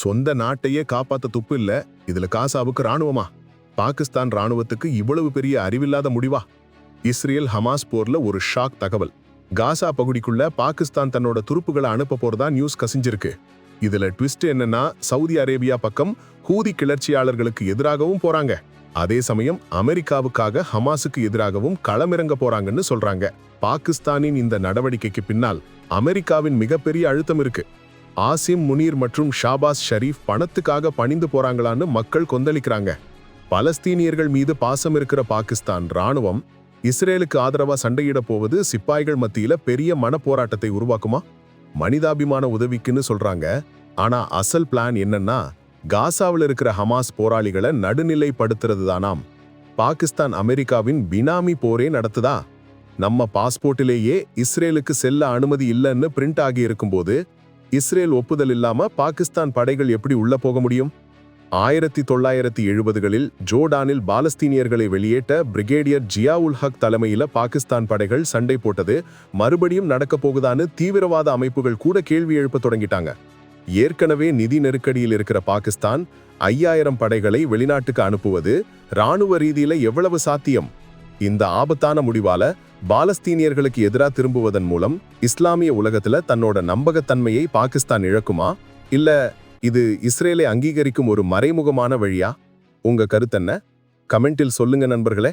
சொந்த நாட்டையே காப்பாத்த துப்பு இல்ல. இதுல காசாவுக்கு ராணுவமா பாகிஸ்தான் ராணுவத்துக்கு இவ்வளவு பெரிய அறிவில்லாத முடிவா? இஸ்ரேல் ஹமாஸ் போர்ல ஒரு ஷாக் தகவல். காசா பகுதிக்குள்ள பாகிஸ்தான் தன்னோட துருப்புகளை அனுப்ப போறதா நியூஸ் கசிஞ்சிருக்கு. இதுல ட்விஸ்ட் என்னன்னா சவுதி அரேபியா பக்கம் ஹூதி கிளர்ச்சியாளர்களுக்கு எதிராகவும் போறாங்க. அதே சமயம் அமெரிக்காவுக்காக ஹமாஸுக்கு எதிராகவும் களமிறங்க போறாங்கன்னு சொல்றாங்க. பாகிஸ்தானின் இந்த நடவடிக்கைக்கு பின்னால் அமெரிக்காவின் மிகப்பெரிய அழுத்தம் இருக்கு. ஆசிம் முனீர் மற்றும் ஷாபாஸ் ஷரீஃப் பணத்துக்காக பணிந்து போறாங்களான்னு மக்கள் கொந்தளிக்கிறாங்க. பலஸ்தீனியர்கள் மீது பாசம் இருக்கிற பாகிஸ்தான் ராணுவம் இஸ்ரேலுக்கு ஆதரவா சண்டையிட போவது சிப்பாய்கள் மத்தியில பெரிய மனப்போராட்டத்தை உருவாக்குமா? மனிதாபிமான உதவிக்குன்னு சொல்றாங்க. ஆனா அசல் பிளான் என்னன்னா காசாவில் இருக்கிற ஹமாஸ் போராளிகளை நடுநிலைப்படுத்துறது தானாம் பாகிஸ்தான் அமெரிக்காவின் பினாமி போரே நடத்துதா? நம்ம பாஸ்போர்ட்டிலேயே இஸ்ரேலுக்கு செல்ல அனுமதி இல்லைன்னு பிரிண்ட் ஆகி இருக்கும்போது இஸ்ரேல் ஒப்புதல் இல்லாம பாகிஸ்தான் படைகள் எப்படி உள்ள போக முடியும்? ஆயிரத்தி தொள்ளாயிரத்தி எழுபதுகளில் ஜோர்டானில் பாலஸ்தீனியர்களை வெளியேற்ற பிரிகேடியர் ஜியாவுல் ஹக் தலைமையில பாகிஸ்தான் படைகள் சண்டை போட்டது. மறுபடியும் நடக்க போகுதான்னு தீவிரவாத அமைப்புகள் கூட கேள்வி எழுப்ப தொடங்கிட்டாங்க. ஏற்கனவே நிதி நெருக்கடியில் இருக்கிற பாகிஸ்தான் ஐயாயிரம் படைகளை வெளிநாட்டுக்கு அனுப்புவது ராணுவ ரீதியில எவ்வளவு சாத்தியம்? இந்த ஆபத்தான முடிவால பாலஸ்தீனியர்களுக்கு எதிராக திரும்புவதன் மூலம் இஸ்லாமிய உலகத்துல தன்னோட நம்பகத்தன்மையை பாகிஸ்தான் இழக்குமா? இல்ல இது இஸ்ரேலை அங்கீகரிக்கும் ஒரு மறைமுகமான வழியா? உங்க கருத்தென்ன? கமெண்டில் சொல்லுங்க நண்பர்களே.